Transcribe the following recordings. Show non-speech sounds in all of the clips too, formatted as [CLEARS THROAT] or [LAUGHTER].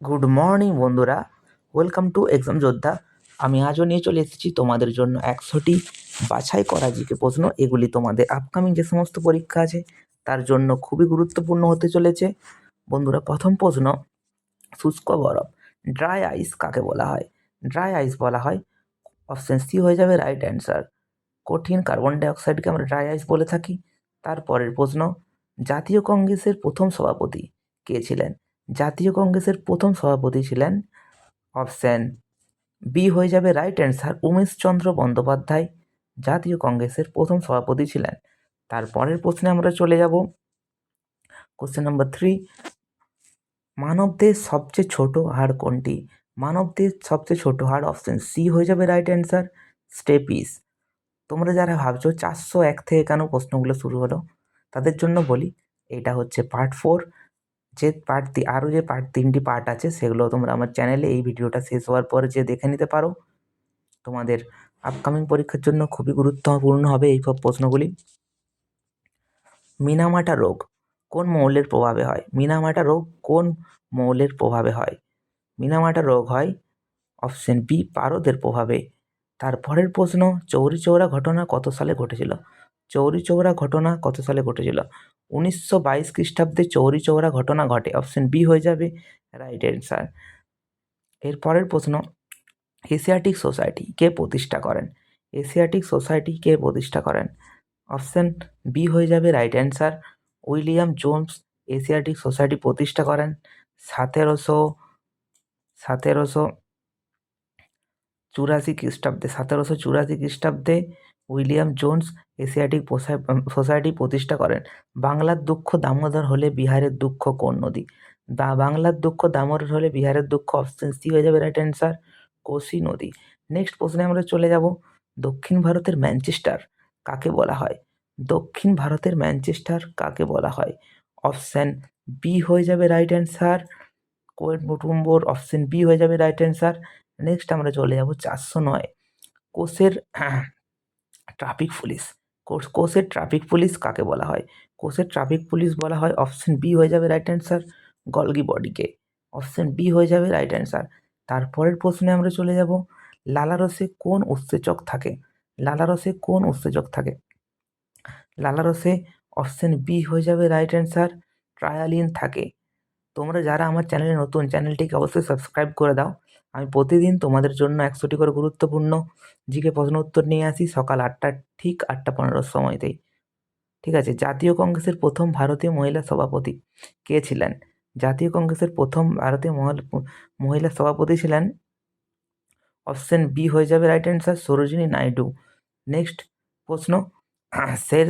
Good morning বন্ধুরা। Welcome to exam যোদ্ধা আমি আজও নিয়ে চলে এসেছি তোমাদের জন্য একশোটি বাছাই করা জিকে প্রশ্ন। এগুলি তোমাদের আপকামিং যে সমস্ত পরীক্ষা আছে, তার জন্য খুবই গুরুত্বপূর্ণ হতে চলেছে। বন্ধুরা, প্রথম প্রশ্ন, শুষ্ক বরফ ড্রাই আইস কাকে বলা হয়? ড্রাই আইস বলা হয় অপশান সি হয়ে যাবে রাইট অ্যান্সার কঠিন কার্বন ডাইঅক্সাইডকে আমরা ড্রাই আইস বলে থাকি। তারপরের প্রশ্ন, জাতীয় কংগ্রেসের প্রথম সভাপতি কে ছিলেন? জাতীয় কংগ্রেসের প্রথম সভাপতি ছিলেন অপশান বি হয়ে যাবে রাইট অ্যান্সার উমেশচন্দ্র বন্দ্যোপাধ্যায়। জাতীয় কংগ্রেসের প্রথম সভাপতি ছিলেন। তারপরের প্রশ্নে আমরা চলে যাব। কোশ্চেন নাম্বার থ্রি মানবদের সবচেয়ে ছোট হাড় কোনটি? মানবদের সবচেয়ে ছোট হাড় অপশান সি হয়ে যাবে রাইট অ্যান্সার স্টেপিস তোমরা যারা ভাবছ চারশো এক থেকে কেন প্রশ্নগুলো শুরু হলো, তাদের জন্য বলি, এটা হচ্ছে পার্ট ফোর যে পার্ট আরও যে পার্ট তিনটি পার্ট আছে, সেগুলো তোমরা আমার চ্যানেলে এই ভিডিওটা শেষ হওয়ার পরে যে দেখে নিতে পারো। তোমাদের আপকামিং পরীক্ষার জন্য খুবই গুরুত্বপূর্ণ হবে এই সব প্রশ্নগুলি। মিনামাটা রোগ কোন মৌলের প্রভাবে হয়? মিনামাটা রোগ কোন মৌলের প্রভাবে হয়? মিনামাটা রোগ হয় অপশন বি পারদের প্রভাবে। তারপরের প্রশ্ন চৌরি চৌরা ঘটনা কত সালে ঘটেছিল? চৌরি চৌরা ঘটনা কত সালে ঘটেছিল? উনিশশো বাইশ খ্রিস্টাব্দে চৌরি চৌরা ঘটনা ঘটে। অপশন বি হয়ে যাবে। রাইট অ্যান্সার এরপরের প্রশ্ন এশিয়াটিক সোসাইটি কে প্রতিষ্ঠা করেন? এশিয়াটিক সোসাইটি কে প্রতিষ্ঠা করেন? অপশন বি হয়ে যাবে। Right answer William Jones Asiatic Society প্রতিষ্ঠা করেন। সতেরোশো সতেরোশো চুরাশি খ্রিস্টাব্দে, সতেরোশো চুরাশি খ্রিস্টাব্দে উইলিয়াম জোন্স এশিয়াটিক সোসাইটি প্রতিষ্ঠা করেন। বাংলার দুঃখ দামোদর হলে বিহারের দুঃখ কোন নদী? বা বাংলার দুঃখ দামোদর হলে বিহারের দুঃখ অপশন সি হয়ে যাবে রাইট অ্যান্সার কোশি নদী। নেক্সট প্রশ্নে আমরা চলে যাব। দক্ষিণ ভারতের ম্যানচেস্টার কাকে বলা হয়? দক্ষিণ ভারতের ম্যানচেস্টার কাকে বলা হয়? অপশান বি হয়ে যাবে right answer Coimbatore option B হয়ে যাবে রাইট অ্যান্সার নেক্সট আমরা চলে যাব চারশো নয়। কোষের ট্রাফিক পুলিশ কোষের ট্রাফিক পুলিশ কাকে বলা হয়? কোষের ট্রাফিক পুলিশ বলা হয় অপশন বি হয়ে যাবে রাইট অ্যান্সার গলগি বডিকে অপশন বি হয়ে যাবে রাইট অ্যান্সার তারপরের প্রশ্নে আমরা চলে যাব লালারসে কোন উৎসেচক থাকে? লালারসে কোন উৎসেচক থাকে? লালারসে অপশন বি হয়ে যাবে রাইট অ্যান্সার ট্রায়ালিন থাকে। তোমরা যারা আমার চ্যানেলে নতুন চ্যানেলটিকে অবশ্যই সাবস্ক্রাইব করে দাও। আমি প্রতিদিন তোমাদের জন্য একশোটি করে গুরুত্বপূর্ণ জিকে প্রশ্ন উত্তর নিয়ে আসি সকাল আটটা ঠিক আটটা পনেরোর সময়তেই। ঠিক আছে, জাতীয় কংগ্রেসের প্রথম ভারতীয় মহিলা সভাপতি কে ছিলেন? জাতীয় কংগ্রেসের প্রথম ভারতীয় মহিলা সভাপতি ছিলেন অপশন বি হয়ে যাবে right answer Sarojini Naidu. Next প্রশ্ন, শের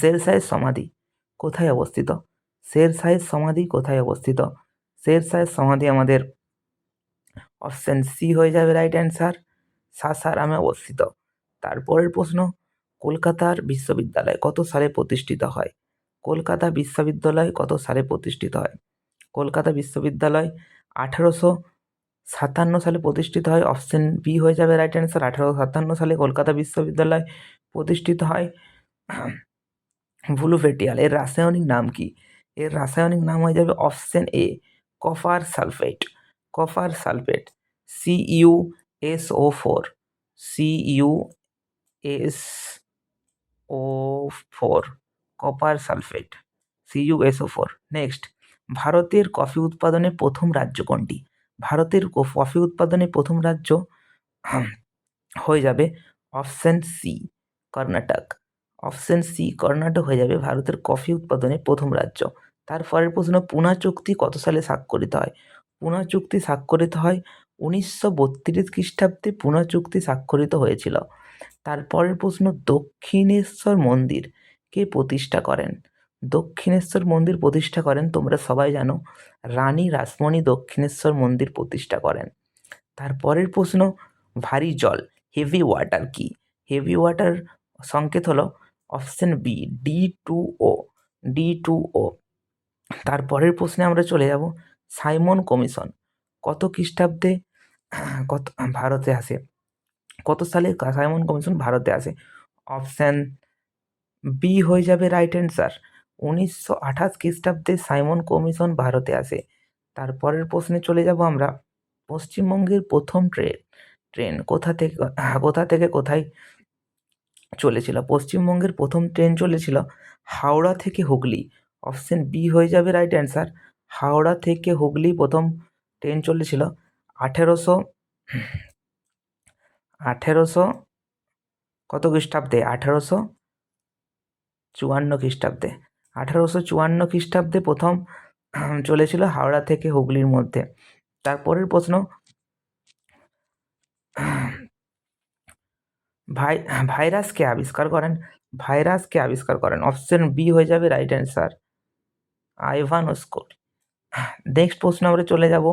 শের শাহের সমাধি কোথায় অবস্থিত? শের শাহের সমাধি কোথায় অবস্থিত? শের শাহের সমাধি আমাদের অপশান সি হয়ে যাবে রাইট অ্যান্সার সাসারামে অবস্থিত তারপরের প্রশ্ন কলকাতার বিশ্ববিদ্যালয় কত সালে প্রতিষ্ঠিত হয় কলকাতা বিশ্ববিদ্যালয় কত সালে প্রতিষ্ঠিত হয় কলকাতা বিশ্ববিদ্যালয় আঠারোশো সাতান্ন সালে প্রতিষ্ঠিত হয় অপশন বি হয়ে যাবে রাইট অ্যান্সার আঠেরোশো সাতান্ন সালে কলকাতা বিশ্ববিদ্যালয় প্রতিষ্ঠিত হয় ভুলুভেটিয়াল, এর রাসায়নিক নাম কি? এর রাসায়নিক নাম হয়ে যাবে option A copper sulphate copper sulphate C U S O four C U S O four copper sulphate C U S O four next ভারতের কফি উৎপাদনে প্রথম রাজ্য কোনটি? ভারতের কফি উৎপাদনে প্রথম রাজ্য [CLEARS THROAT] হয়ে যাবে option C Karnataka. Option C Karnataka হয়ে যাবে ভারতের কফি উৎপাদনে প্রথম রাজ্য। তারপরের প্রশ্ন, পুনা চুক্তি কত সালে স্বাক্ষরিত হয়? পুনা চুক্তি স্বাক্ষরিত হয়। উনিশশো বত্রিশ খ্রিস্টাব্দে পুনা চুক্তি স্বাক্ষরিত হয়েছিল। তারপরের প্রশ্ন, দক্ষিণেশ্বর মন্দির কে প্রতিষ্ঠা করেন? দক্ষিণেশ্বর মন্দির প্রতিষ্ঠা করেন, তোমরা সবাই জানো, রানী রাসমণি দক্ষিণেশ্বর মন্দির প্রতিষ্ঠা করেন। তারপরের প্রশ্ন, ভারী জল হেভি ওয়াটার কি? হেভি ওয়াটার সংকেত হলো option B D two O D two O তারপরের প্রশ্নে আমরা চলে যাব। Simon commission. কত খ্রিস্টাব্দে, কত, ভারতে আসে। কত সালে সাইমন কমিশন ভারতে আসে? অপশান বি হয়ে যাবে রাইট অ্যান্সার উনিশশো আঠাশ খ্রিস্টাব্দে সাইমন কমিশন ভারতে আসে। তারপরের প্রশ্নে চলে যাব আমরা। পশ্চিমবঙ্গের প্রথম ট্রেন ট্রেন কোথা থেকে কোথা থেকে কোথায় চলেছিল? পশ্চিমবঙ্গের প্রথম ট্রেন চলেছিল হাওড়া থেকে হুগলি। অপশন বি হয়ে যাবে রাইট অ্যান্সার হাওড়া থেকে হুগলি প্রথম ট্রেন চলেছিল। আঠেরোশো আঠেরোশো কত খ্রিস্টাব্দে? আঠেরোশো চুয়ান্ন খ্রিস্টাব্দে। আঠেরোশো চুয়ান্ন খ্রিস্টাব্দে প্রথম চলেছিল হাওড়া থেকে হুগলির মধ্যে। তারপরের প্রশ্ন, ভাই ভাইরাসকে আবিষ্কার করেন? ভাইরাসকে আবিষ্কার করেন? অপশন বি হয়ে যাবে রাইট অ্যান্সার আইভান ওস্কোর নেক্সট প্রশ্ন আমরা চলে যাব।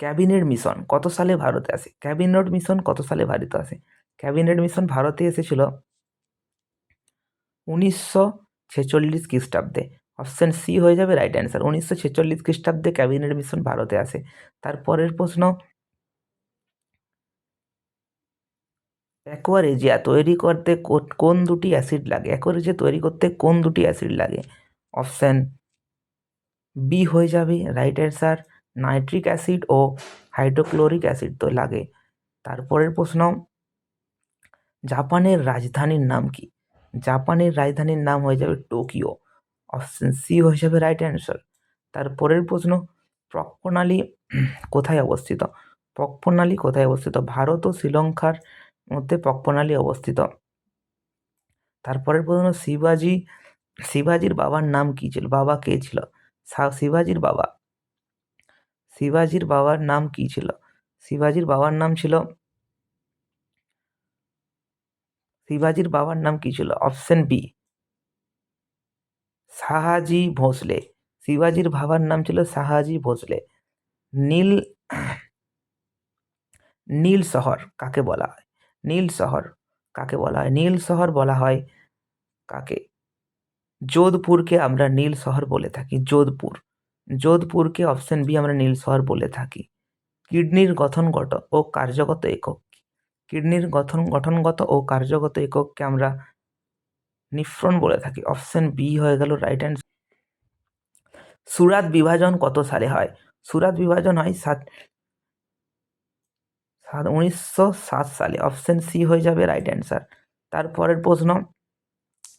ক্যাবিনেট মিশন কত সালে ভারতে আসে? ক্যাবিনেট মিশন কত সালে ভারতে আসে? ক্যাবিনেট মিশন ভারতে এসেছিল উনিশশো ছেচল্লিশ খ্রিস্টাব্দে। অপশান সি হয়ে যাবে রাইট অ্যান্সার। উনিশশো ছেচল্লিশ খ্রিস্টাব্দে ক্যাবিনেট মিশন ভারতে আসে। তারপরের প্রশ্ন অ্যাকোয়ারেজিয়া তৈরি করতে কোন দুটি অ্যাসিড লাগে? অ্যাকোয়ারেজিয়া তৈরি করতে কোন দুটি অ্যাসিড লাগে? অপশান বি হয়ে যাবে রাইট অ্যান্সার নাইট্রিক অ্যাসিড ও হাইড্রোক্লোরিক অ্যাসিড তো লাগে। তারপরের প্রশ্ন, জাপানের রাজধানীর নাম কি? জাপানের রাজধানীর নাম হয়ে যাবে টোকিও। অপশন সি হয়ে যাবে রাইট অ্যান্সার তারপরের প্রশ্ন প্রণালী কোথায় অবস্থিত? প্রণালী কোথায় অবস্থিত? ভারত ও শ্রীলঙ্কার মধ্যে প্রণালী অবস্থিত। তারপরের প্রশ্ন, শিবাজি শিবাজির বাবার নাম কী ছিল? বাবা কে ছিল? শিবাজির বাবা। শিবাজির বাবার নাম কী ছিল? শিবাজির বাবার নাম ছিল শিবাজির বাবার নাম কী ছিল? Option B. শাহাজি ভোসলে। শিবাজির বাবার নাম ছিল শাহাজি ভোসলে। নীল নীল শহর কাকে বলা হয়? নীল শহর কাকে বলা হয়? নীল শহর বলা হয় কাকে? যোধপুরকে আমরা নীল শহর বলে থাকি যোধপুর যোধপুরকে অপশন বি আমরা নীল শহর বলে থাকি কিডনির গঠনগত ও কার্যগত একক কিডনির গঠন গঠনগত ও কার্যগত একককে আমরা নিফ্রন বলে থাকি অপশন বি হয়ে গেল রাইট হ্যান্ড সুরাত বিভাজন কত সালে হয় সুরাত বিভাজন হয় সাত সাত উনিশশো সাত সালে অপশন সি হয়ে যাবে রাইট অ্যান্সার তারপরের প্রশ্ন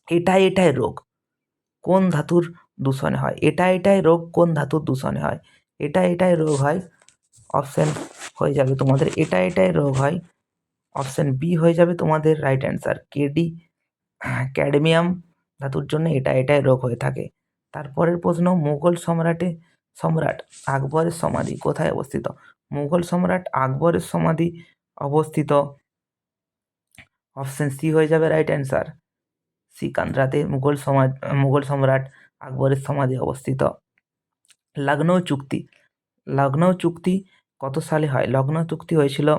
এটা এটাই রোগ কোন ধাতুর দূষণে হয়? এটা এটাই রোগ, কোন ধাতুর দূষণে হয়? এটা এটাই রোগ হয় অপশান হয়ে যাবে তোমাদের। এটা এটাই রোগ হয় অপশান বি হয়ে যাবে তোমাদের রাইট অ্যান্সার কেডি ক্যাডমিয়াম ধাতুর জন্য এটা এটাই রোগ হয়ে থাকে। তারপরের প্রশ্ন, মুঘল সম্রাটে, সম্রাট আকবরের সমাধি কোথায় অবস্থিত? মুঘল সম্রাট আকবরের সমাধি অবস্থিত অপশান সি হয়ে যাবে রাইট অ্যান্সার সিকান্দ্রাতে মুঘল সমাজ, মুঘল সম্রাট আকবরের সমাধি অবস্থিত। লখনৌ চুক্তি লখনৌ চুক্তি কত সালে হয়? লখনৌ চুক্তি হয়েছিল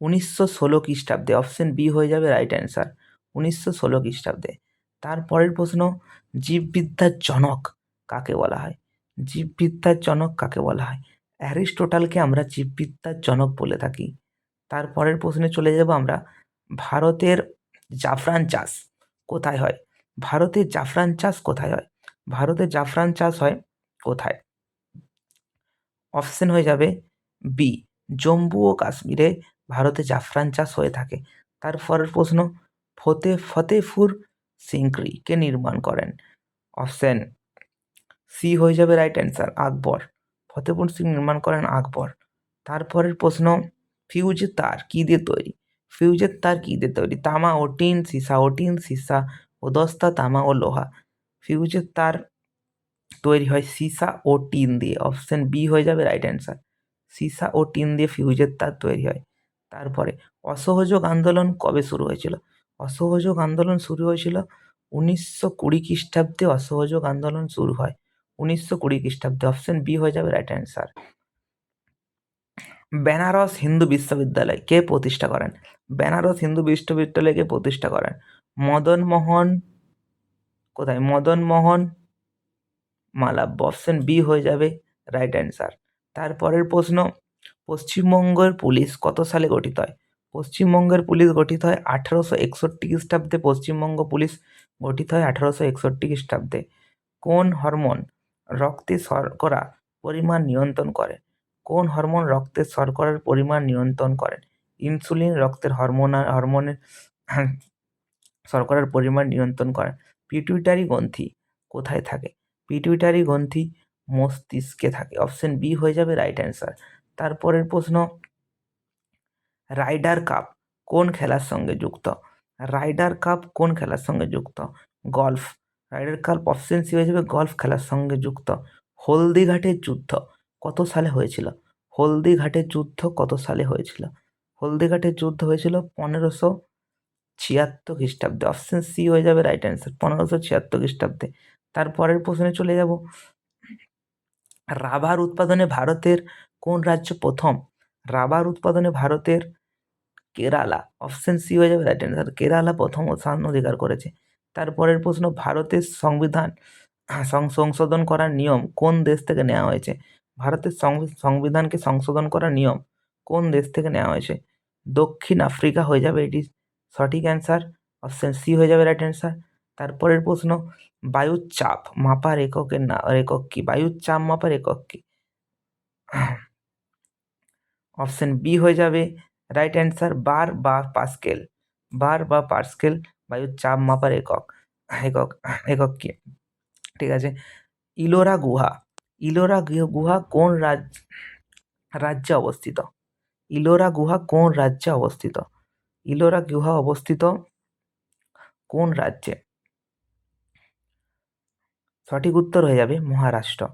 উনিশশো ষোলো খ্রিস্টাব্দে। অপশন বি হয়ে যাবে রাইট অ্যান্সার উনিশশো ষোলো খ্রিস্টাব্দে। তারপরের প্রশ্ন জীববিদ্যার জনক কাকে বলা হয়? জীববিদ্যার জনক কাকে বলা হয়? অ্যারিস্টোটালকে আমরা জীববিদ্যার জনক বলে থাকি। তারপরের প্রশ্নে চলে যাব আমরা। ভারতের জাফরান চাষ কোথায় হয়? ভারতে জাফরান চাষ কোথায় হয়? ভারতে জাফরান চাষ হয় কোথায়? অপশন হয়ে যাবে বি, জম্মু ও কাশ্মীরে ভারতে জাফরান চাষ হয়ে থাকে। তারপরের প্রশ্ন, ফতে ফতেপুর সিংক্রি কে নির্মাণ করেন। অপশন সি হয়ে যাবে রাইট অ্যান্সার আকবর। ফতেপুর সিং নির্মাণ করেন আকবর। তারপরের প্রশ্ন, ফিউজ তার কী দিয়ে তৈরি? ফিউজের তার কী? দিয়ে তৈরি। তামা ও টিন সীসা ও টিন সীসা ও দস্তা, তামা ও লোহা। ফিউজের তার তৈরি হয় সীসা ও টিন দিয়ে। অপশান বি হয়ে যাবে রাইট অ্যান্সার সীসা ও টিন দিয়ে ফিউজের তার তৈরি হয়। তারপরে অসহযোগ আন্দোলন কবে শুরু হয়েছিল? অসহযোগ আন্দোলন শুরু হয়েছিল উনিশশো কুড়ি খ্রিস্টাব্দে অসহযোগ আন্দোলন শুরু হয়। উনিশশো কুড়ি খ্রিস্টাব্দে। অপশান বি হয়ে যাবে রাইট অ্যান্সার বেনারস হিন্দু বিশ্ববিদ্যালয় কে প্রতিষ্ঠা করেন? বেনারস হিন্দু বিশ্ববিদ্যালয়কে প্রতিষ্ঠা করেন? মদন মোহন, কোথায়? মদন মোহন মালাব্য অপশন বি হয়ে যাবে রাইট অ্যান্সার তারপরের প্রশ্ন, পশ্চিমবঙ্গের পুলিশ কত সালে গঠিত হয়? পশ্চিমবঙ্গের পুলিশ গঠিত হয় আঠারোশো একষট্টি খ্রিস্টাব্দে। পশ্চিমবঙ্গ পুলিশ গঠিত হয় আঠারোশো একষট্টি খ্রিস্টাব্দে। কোন হরমোন রক্তে শর্করা পরিমাণ নিয়ন্ত্রণ করে? হরমোন রক্তের শর্করার পরিমাণ নিয়ন্ত্রণ করে? ইনসুলিন রক্তের হরমোনাল হরমোনের [CLEARS THROAT] শর্করার পরিমাণ নিয়ন্ত্রণ করে। পিটুইটারি গ্রন্থি কোথায় থাকে? পিটুইটারি গ্রন্থি মস্তিষ্কে থাকে। অপশন বি হয়ে যাবে রাইট অ্যান্সার। তারপরের প্রশ্ন, রাইডার কাপ কোন খেলার সঙ্গে যুক্ত? রাইডার কাপ কোন খেলার সঙ্গে যুক্ত? Golf. Ryder cup option C হয়ে যাবে গলফ খেলার সঙ্গে যুক্ত। হলদিঘাটের যুদ্ধ কত সালে হয়েছিল? হলদিঘাটের যুদ্ধ কত সালে হয়েছিল? হলদিঘাটের যুদ্ধ হয়েছিল পনেরোশো ছিয়াত্তর খ্রিস্টাব্দে। অপশন সি হয়ে যাবে রাইট অ্যান্সার পনেরোশো ছিয়াত্তর খ্রিস্টাব্দে। তারপরের প্রশ্নে চলে যাব। রাবার উৎপাদনে ভারতের কোন রাজ্য প্রথম? রাবার উৎপাদনে ভারতের কেরালা। অপশন সি হয়ে যাবে রাইট অ্যান্সার কেরালা প্রথম স্থান অধিকার করেছে। তারপরের প্রশ্ন, ভারতের সংবিধান সংশোধন করার নিয়ম কোন দেশ থেকে নেওয়া হয়েছে? ভারতের সংবি- সংবিধানকে সংশোধন করার নিয়ম কোন দেশ থেকে নেওয়া হয়েছে? দক্ষিণ আফ্রিকা হয়ে যাবে এটি সঠিক অ্যান্সার অপশন সি হয়ে যাবে রাইট অ্যান্সার তারপরের প্রশ্ন বায়ুর চাপ মাপার এককের না, একক কি? বায়ুর চাপ মাপার একক কি? অপশন বি হয়ে যাবে রাইট অ্যান্সার বার বা পাস্কেল। বার বা পাস্কেল বায়ুর চাপ মাপার একক একক একক কি? ঠিক আছে। ইলোরা গুহা ইলোরা গৃহ- কোন রাজ, রাজ্যে অবস্থিত? ইলোরা গুহা কোন রাজ্যে অবস্থিত? ইলোরা গুহা অবস্থিত কোন রাজ্যে? সঠিক উত্তর হয়ে যাবে মহারাষ্ট্র।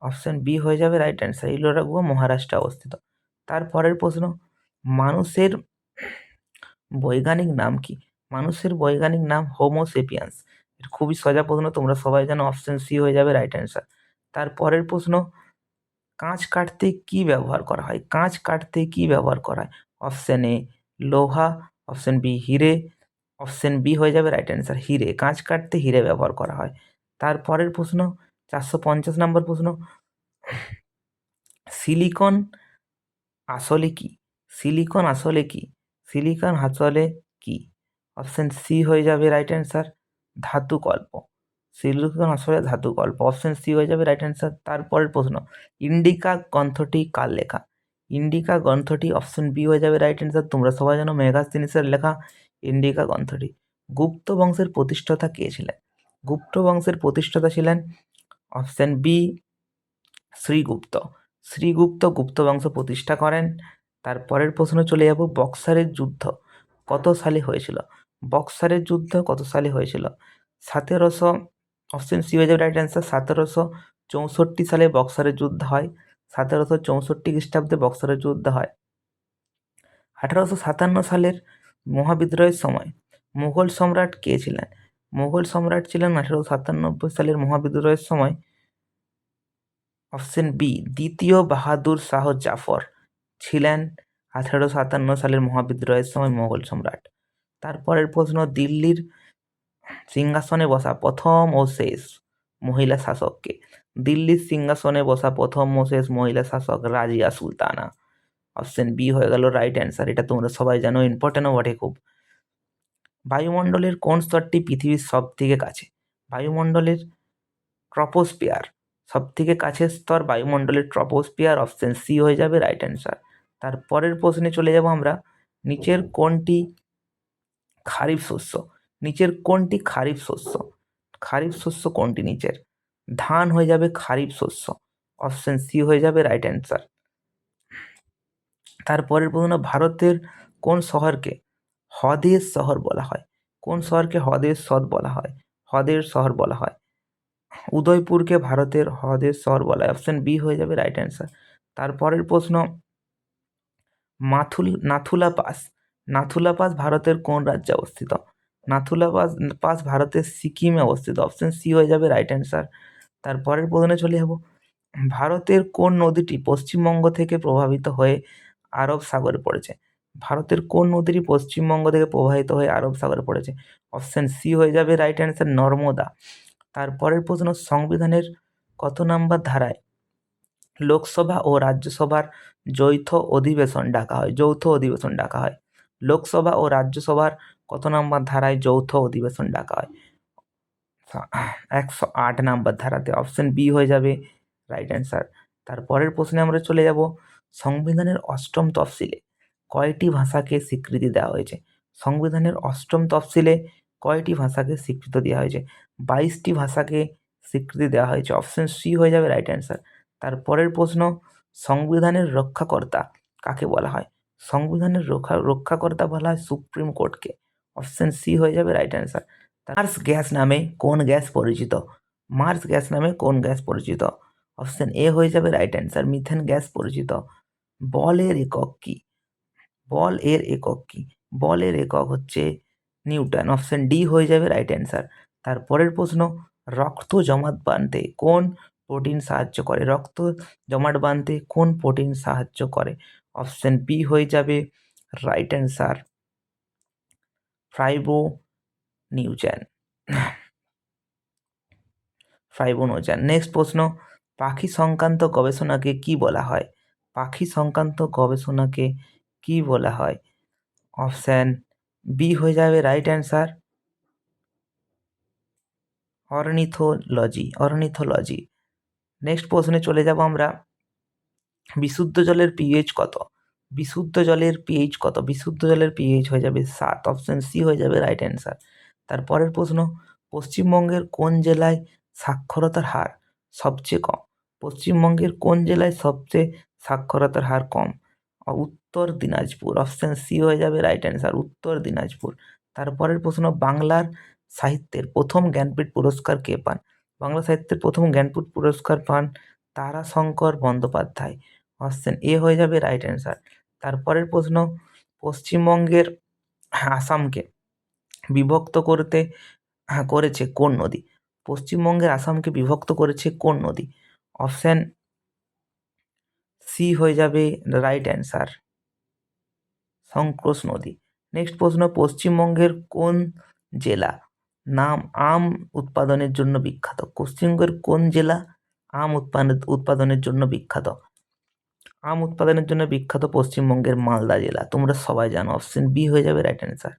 অপশন বি হয়ে যাবে রাইট অ্যান্সার ইলোরা গুহা মহারাষ্ট্রে অবস্থিত। তারপরের প্রশ্ন, মানুষের বৈজ্ঞানিক নাম কি? মানুষের বৈজ্ঞানিক নাম হোমোসেপিয়ান্স খুবই সোজা প্রশ্ন, তোমরা সবাই জানো অপশন সি হয়ে যাবে রাইট অ্যান্সার তারপরের প্রশ্ন, কাঁচ কাটতে কি ব্যবহার করা হয়? কাঁচ কাটতে কি ব্যবহার করা হয়? অপশন এ, লোহা, অপশন বি, হিরে, অপশান বি হয়ে যাবে রাইট অ্যান্সার হিরে। কাঁচ কাটতে হিরে ব্যবহার করা হয়। তারপরের প্রশ্ন, চারশো পঞ্চাশ নম্বর প্রশ্ন, সিলিকন আসলে কি? সিলিকন আসলে কি? সিলিকন আসলে কি? অপশান সি হয়ে যাবে রাইট অ্যান্সার ধাতুকল্প সিলিকন আসলে ধাতু গল্প। অপশন সি হয়ে যাবে রাইট অ্যান্সার তারপরের প্রশ্ন, ইন্ডিকা গ্রন্থটি কার লেখা? ইন্ডিকা গ্রন্থটি অপশন বি হয়ে যাবে রাইট অ্যান্সার তোমরা সবাই জানো মেগাস্তিনিসের লেখা ইন্ডিকা গ্রন্থটি। গুপ্ত বংশের প্রতিষ্ঠাতা কে ছিলেন? গুপ্ত বংশের প্রতিষ্ঠাতা ছিলেন অপশন বি শ্রীগুপ্ত। শ্রীগুপ্ত গুপ্ত বংশ প্রতিষ্ঠা করেন, তারপরের প্রশ্ন চলে যাব, বক্সারের যুদ্ধ কত সালে হয়েছিল? বক্সারের যুদ্ধ কত সালে হয়েছিল? সতেরোশো অপশন সি হয়ে যাবে রাইট অ্যান্সার সতেরোশো চৌষট্টি সালে বক্সারের যুদ্ধ হয়। সতেরোশো চৌষট্টি খ্রিস্টাব্দে বক্সারের যুদ্ধ হয়। আঠারোশো সাতান্ন সালের মহাবিদ্রোহের সময় মুঘল সম্রাট কে ছিলেন? মুঘল সম্রাট ছিলেন আঠারোশো সাতানব্বই সালের মহাবিদ্রোহের সময় অপশন বি, দ্বিতীয় বাহাদুর শাহ জাফর ছিলেন আঠেরোশো সাতান্ন সালের মহাবিদ্রোহের সময় মোগল সম্রাট। তারপরের প্রশ্ন, দিল্লির সিংহাসনে বসা প্রথম ও শেষ মহিলা শাসককে। দিল্লির সিংহাসনে বসা প্রথম ও শেষ মহিলা শাসক রাজিয়া সুলতানা। অপশন বি হয়ে গেল রাইট অ্যান্সার এটা তোমরা সবাই জানো ইম্পর্টেন্টও বটে খুব। বায়ুমণ্ডলের কোন স্তরটি পৃথিবীর সব থেকে কাছে? বায়ুমণ্ডলের ট্রপোস্পিয়ার সব থেকে কাছের স্তর বায়ুমণ্ডলের ট্রপোস্পিয়ার অপশন সি হয়ে যাবে রাইট অ্যান্সার তারপরের প্রশ্নে চলে যাব আমরা, নিচের কোনটি খারিফ শস্য? নিচের কোনটি খারিফ শস্য? খারিফ শস্য কোনটি নিচের? ধান হয়ে যাবে খারিফ শস্য। অপশন সি হয়ে যাবে রাইট অ্যান্সার তারপরের প্রশ্ন, ভারতের কোন শহরকে হ্রদের শহর বলা হয়? কোন শহরকে হ্রদের শহর বলা হয়? হ্রদের শহর বলা হয়। উদয়পুরকে ভারতের হ্রদের শহর বলা হয়। অপশন বি হয়ে যাবে রাইট অ্যান্সার তারপরের প্রশ্ন, মাথুল নাথুলা পাস নাথুলা পাস ভারতের কোন রাজ্যে অবস্থিত? নাথুলা পাস পাস ভারতের সিকিমে অবস্থিত। অপশন সি হয়ে যাবে রাইট অ্যান্সার তারপরের প্রশ্নে চলে যাব। ভারতের কোন নদীটি পশ্চিমবঙ্গ থেকে প্রভাবিত হয়ে আরব সাগরে পড়েছে? ভারতের কোন নদীটি পশ্চিমবঙ্গ থেকে প্রবাহিত হয়ে আরব সাগরে পড়েছে? অপশন সি হয়ে যাবে রাইট অ্যান্সার নর্মদা। তারপরের প্রশ্ন, সংবিধানের কত নাম্বার ধারায় লোকসভা ও রাজ্যসভার যৌথ অধিবেশন ডাকা হয়? যৌথ অধিবেশন ডাকা হয়। লোকসভা ও রাজ্যসভার কত নম্বর ধারায় যৌথ অধিবেশন ডাকা হয়? একশো আট নাম্বার ধারাতে অপশন বি হয়ে যাবে রাইট অ্যান্সার তারপরের প্রশ্নে আমরা চলে যাব সংবিধানের অষ্টম তফসিলে কয়টি ভাষাকে স্বীকৃতি দেওয়া হয়েছে? সংবিধানের অষ্টম তফসিলে কয়টি ভাষাকে স্বীকৃতি দেওয়া হয়েছে? বাইশটি ভাষাকে স্বীকৃতি দেওয়া হয়েছে। অপশন সি হয়ে যাবে রাইট অ্যান্সার তারপরের প্রশ্ন, সংবিধানের রক্ষাকর্তা কাকে বলা হয়? সংবিধানের রক্ষা রক্ষাকর্তা বলা হয় সুপ্রিম কোর্টকে। অপশন সি হয়ে যাবে রাইট অ্যান্সার মার্স গ্যাস নামে কোন গ্যাস পরিচিত? মার্স গ্যাস নামে কোন গ্যাস পরিচিত? অপশান এ হয়ে যাবে রাইট অ্যান্সার মিথেন গ্যাস পরিচিত। বলের একক কী? বল এর একক কী? বলের একক হচ্ছে নিউটন অপশান ডি হয়ে যাবে রাইট অ্যান্সার তারপরের প্রশ্ন, রক্ত জমাট বাঁধতে কোন প্রোটিন সাহায্য করে? রক্ত জমাট বাঁধতে কোন প্রোটিন সাহায্য করে? অপশন বি হয়ে যাবে right answer fibrinogen fibrinogen next প্রশ্ন, পাখি সংক্রান্ত গবেষণাকে কি বলা হয়? পাখি সংক্রান্ত গবেষণাকে কি বলা হয়? অপশান বি হয়ে যাবে right answer ornithology ornithology. Next প্রশ্নে চলে যাব আমরা। বিশুদ্ধ জলের পিএইচ কত? বিশুদ্ধ জলের পিএইচ কত? বিশুদ্ধ জলের পিএইচ হয়ে যাবে সাত। অপশান সি হয়ে যাবে রাইট অ্যান্সার তারপরের প্রশ্ন, পশ্চিমবঙ্গের কোন জেলায় সাক্ষরতার হার সবচেয়ে কম? পশ্চিমবঙ্গের কোন জেলায় সবচেয়ে সাক্ষরতার হার কম? উত্তর দিনাজপুর। অপশান সি হয়ে যাবে রাইট অ্যান্সার উত্তর দিনাজপুর। তারপরের প্রশ্ন, বাংলার সাহিত্যের প্রথম জ্ঞানপীঠ পুরস্কার কে পান? বাংলা সাহিত্যের প্রথম জ্ঞানপীঠ পুরস্কার পান তারাশঙ্কর বন্দ্যোপাধ্যায়। অপশান এ হয়ে যাবে রাইট অ্যান্সার তারপরের প্রশ্ন, পশ্চিমবঙ্গের আসামকে বিভক্ত করতে করেছে কোন নদী? পশ্চিমবঙ্গের আসামকে বিভক্ত করেছে কোন নদী? অপশান সি হয়ে যাবে রাইট অ্যান্সার সংক্রোশ নদী। নেক্সট প্রশ্ন, পশ্চিমবঙ্গের কোন জেলা নাম আম উৎপাদনের জন্য বিখ্যাত? পশ্চিমবঙ্গের কোন জেলা আম উৎপাদন উৎপাদনের জন্য বিখ্যাত? আম উৎপাদনের জন্য বিখ্যাত পশ্চিমবঙ্গের মালদা জেলা। তোমরা সবাই জানো অপশন বি হয়ে যাবে রাইট অ্যান্সার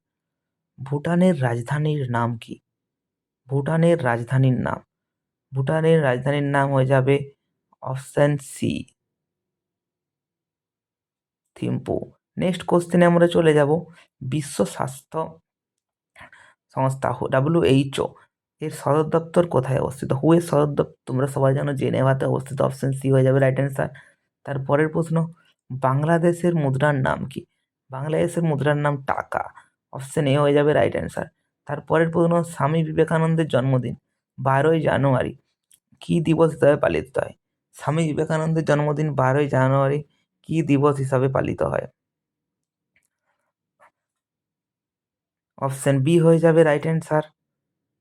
ভুটানের রাজধানীর নাম কি? ভুটানের রাজধানীর নাম। ভুটানের রাজধানীর নাম হয়ে যাবে অপশান সি থিম্পু নেক্সট কোশ্চেনে আমরা চলে যাব। বিশ্ব স্বাস্থ্য সংস্থা ডাব্লিউএইচও এর সদর দপ্তর কোথায় অবস্থিত? হু এর সদর দপ্তর? তোমরা সবাই জানো, জেনেভাতে অবস্থিত। অপশন সি হয়ে যাবে রাইট অ্যান্সার তারপরের প্রশ্ন, বাংলাদেশের মুদ্রার নাম কি? বাংলাদেশের মুদ্রার নাম টাকা। অপশন এ হয়ে যাবে রাইট অ্যান্সার তারপরের প্রশ্ন, স্বামী বিবেকানন্দের জন্মদিন, বারোই জানুয়ারি, কী দিবস হিসাবে পালিত হয়? স্বামী বিবেকানন্দের জন্মদিন, বারোই জানুয়ারি, কী দিবস হিসাবে পালিত হয়? অপশান বি হয়ে যাবে রাইট অ্যান্সার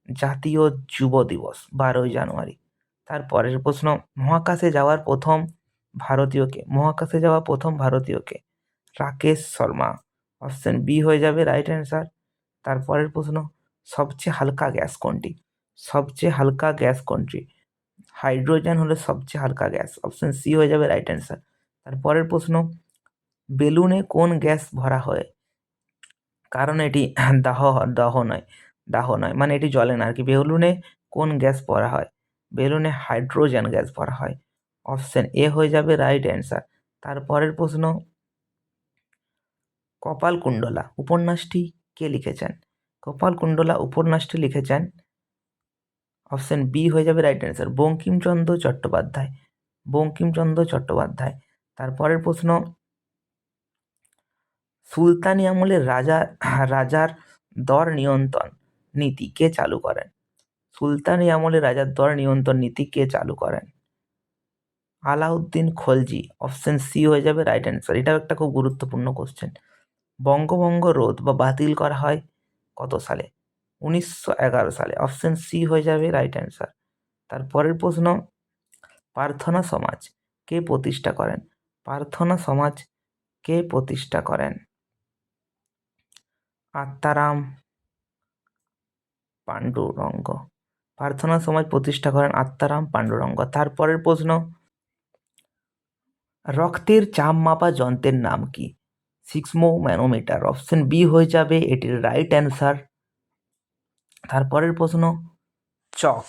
জাতীয় যুব দিবস, বারোই জানুয়ারি। তারপরের প্রশ্ন, মহাকাশে যাওয়ার প্রথম ভারতীয়কে, মহাকাশে যাওয়া প্রথম ভারতীয়কে। রাকেশ শর্মা অপশান বি হয়ে যাবে রাইট অ্যান্সার তারপরের প্রশ্ন, সবচেয়ে হালকা গ্যাস কোনটি? সবচেয়ে হালকা গ্যাস কোনটি? হাইড্রোজেন হলো সবচেয়ে হালকা গ্যাস অপশান সি হয়ে যাবে রাইট অ্যান্সার তারপরের প্রশ্ন, বেলুনে কোন গ্যাস ভরা হয়? কারণ এটি [COUGHS] দাহ দাহ নয় দাহ নয় মানে এটি জ্বলে না। আর কি, বেলুনে কোন গ্যাস ভরা হয়? বেলুনে হাইড্রোজেন গ্যাস ভরা হয়। অপশান এ হয়ে যাবে রাইট অ্যান্সার তারপরের প্রশ্ন কপালকুণ্ডলা উপন্যাসটি কে লিখেছেন? কপালকুণ্ডলা উপন্যাসটি লিখেছেন অপশান বি হয়ে যাবে রাইট অ্যান্সার বঙ্কিমচন্দ্র চট্টোপাধ্যায়। বঙ্কিমচন্দ্র চট্টোপাধ্যায়। তারপরের প্রশ্ন, সুলতানি আমলের রাজা, রাজার দর নিয়ন্ত্রণ নীতি কে চালু করেন? সুলতানি আমলে রাজার দর নিয়ন্ত্রণ নীতি কে চালু করেন? আলাউদ্দিন খলজি অপশন সি হয়ে যাবে রাইট অ্যান্সার এটাও একটা খুব গুরুত্বপূর্ণ কোশ্চেন বঙ্গভঙ্গ রোধ বা বাতিল করা হয় কত সালে? উনিশশো এগারো সালে। অপশন সি হয়ে যাবে রাইট অ্যান্সার তারপরের প্রশ্ন, প্রার্থনা সমাজ কে প্রতিষ্ঠা করেন? প্রার্থনা সমাজ কে প্রতিষ্ঠা করেন? আত্মারাম পাণ্ডুরঙ্গ। প্রার্থনা সমাজ প্রতিষ্ঠা করেন আত্মারাম পাণ্ডুরঙ্গ। তারপরের প্রশ্ন রক্তের চাপ মাপা যন্ত্রের নাম কি? সিক্সমো ম্যানোমিটার। অপশন বি হয়ে যাবে, এটির রাইট অ্যান্সার তারপরের প্রশ্ন, চক।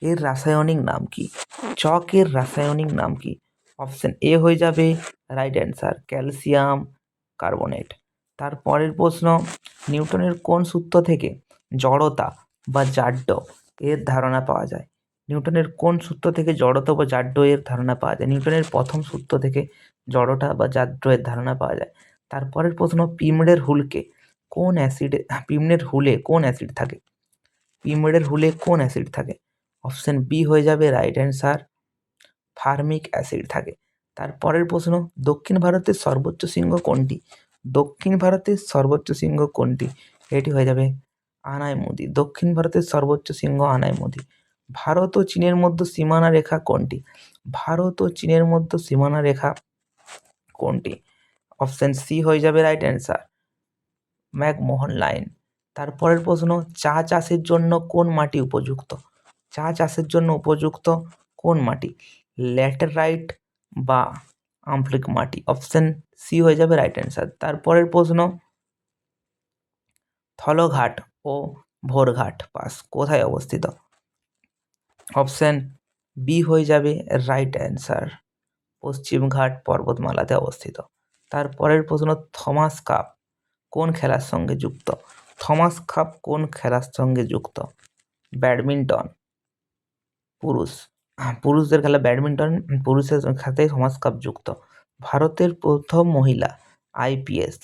এর রাসায়নিক নাম কি? চকের রাসায়নিক নাম কি? অপশন এ হয়ে যাবে রাইট অ্যান্সার ক্যালসিয়াম কার্বনেট। তারপরের প্রশ্ন, নিউটনের কোন সূত্র থেকে জড়তা বা জাড্য এর ধারণা পাওয়া যায়? নিউটনের কোন সূত্র থেকে জড়তা বা জাড্য এর ধারণা পাওয়া যায়? নিউটনের প্রথম সূত্র থেকে জড়তা বা জাড্য এর ধারণা পাওয়া যায়। তারপরের প্রশ্ন, পিমড়ের হুলকে কোন অ্যাসিডে, পিমড়ের হুলে কোন অ্যাসিড থাকে? পিমড়ের হুলে কোন অ্যাসিড থাকে? অপশন বি হয়ে যাবে রাইট অ্যান্সার, ফার্মিক অ্যাসিড থাকে। তারপরের প্রশ্ন, দক্ষিণ ভারতের সর্বোচ্চ শৃঙ্গ কোনটি? দক্ষিণ ভারতের সর্বোচ্চ শৃঙ্গ কোনটি? এটি হয়ে যাবে আনায় আনাইমুদি। দক্ষিণ ভারতের সর্বোচ্চ শৃঙ্গ আনাইমুদি। ভারত ও চীনের মধ্যে সীমানা রেখা কোনটি? ভারত ও চীনের মধ্যে সীমানা রেখা কোনটি? অপশন সি হয়ে যাবে রাইট অ্যান্সার ম্যাকমোহন লাইন তারপরের প্রশ্ন, চা চাষের জন্য কোন মাটি উপযুক্ত? চা চাষের জন্য উপযুক্ত কোন মাটি? ল্যাটেরাইট বা আম্পলিক মাটি। অপশন সি হয়ে যাবে রাইট অ্যান্সার তারপরের প্রশ্ন, থলঘাট ও ভোরঘাট পাস কোথায় অবস্থিত? অপশন বি হয়ে যাবে রাইট অ্যান্সার পশ্চিমঘাট পর্বতমালাতে অবস্থিত। তারপরের প্রশ্ন থমাস কাপ কোন খেলার সঙ্গে যুক্ত? থমাস কাপ কোন খেলার সঙ্গে যুক্ত? ব্যাডমিন্টন। পুরুষ। পুরুষদের খেলা ব্যাডমিন্টন, পুরুষের সাথে থমাস কাপ যুক্ত। ভারতের প্রথম মহিলা আইপিএস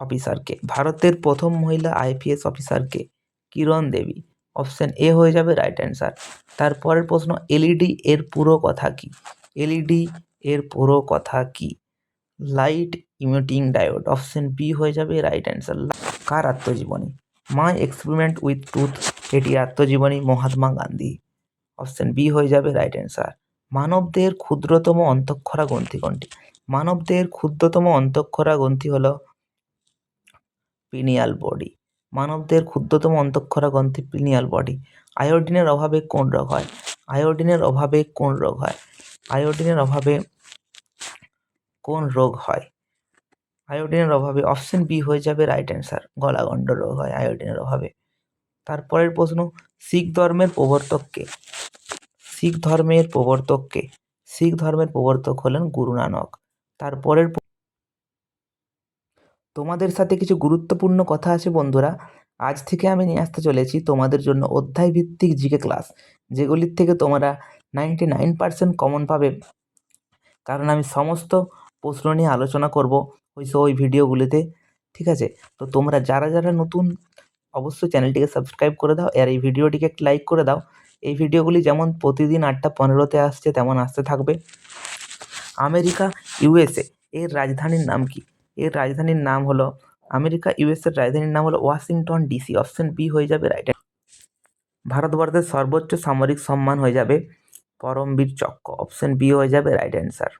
অফিসারকে ভারতের প্রথম মহিলা আইপিএস অফিসারকে কিরণ দেবী। অপশন এ হয়ে যাবে রাইট অ্যান্সার তারপরের প্রশ্ন এলইডি এর পুরো কথা কি? এলইডি এর পুরো কথা কি? Light emitting diode option B হয়ে যাবে রাইট অ্যান্সার কার আত্মজীবনী? মাই এক্সপেরিমেন্ট উইথ ট্রুথ এটি আত্মজীবনী মহাত্মা গান্ধী। অপশান বি হয়ে যাবে রাইট অ্যান্সার মানবদের ক্ষুদ্রতম অন্তঃক্ষরা গ্রন্থি কোনটি? মানবদের ক্ষুদ্রতম অন্তঃক্ষরা গ্রন্থি হলো পিনিয়াল বডি মানবদেহের ক্ষুদ্রতম অন্তঃক্ষরা গ্রন্থি পিনিয়াল বডি। আয়োডিনের অভাবে কোন রোগ হয়? আয়োডিনের অভাবে কোন রোগ হয়? আয়োডিনের অভাবে কোন রোগ হয়? আয়োডিনের অভাবে অপশন বি হয়ে যাবে রাইট অ্যান্সার, গলাগণ্ড রোগ হয় আয়োডিনের অভাবে। তারপরের প্রশ্ন, শিখ ধর্মের প্রবর্তককে শিখ ধর্মের প্রবর্তককে শিখ ধর্মের প্রবর্তক হলেন গুরু নানক। তারপরের তোমাদের সাথে কিছু গুরুত্বপূর্ণ কথা আছে বন্ধুরা। আজ থেকে আমি নিয়ে আসতে চলেছি তোমাদের জন্য অধ্যায় ভিত্তিক জিকে ক্লাস, যেগুলির থেকে তোমরা নাইনটি নাইন পার্সেন্ট কমন পাবে। কারণ আমি সমস্ত প্রশ্ন নিয়ে আলোচনা করব ওই ওই ভিডিওগুলিতে, ঠিক আছে? তো তোমরা যারা যারা নতুন, অবশ্যই চ্যানেলটিকে সাবস্ক্রাইব করে দাও আর এই ভিডিওটিকে একটা লাইক করে দাও। এই ভিডিওগুলি যেমন প্রতিদিন আটটা পনেরোতে আসছে, তেমন আসতে থাকবে। আমেরিকা ইউএসএ এর রাজধানীর নাম কি? এর রাজধানীর নাম হলো আমেরিকা ইউএসের রাজধানীর নাম হলো ওয়াশিংটন ডিসি। অপশন বি হয়ে যাবে রাইট ভারতবর্ষের সর্বোচ্চ সামরিক সম্মান হয়ে যাবে পরমবীর চক্র। অপশন বি হয়ে যাবে রাইট অ্যান্সার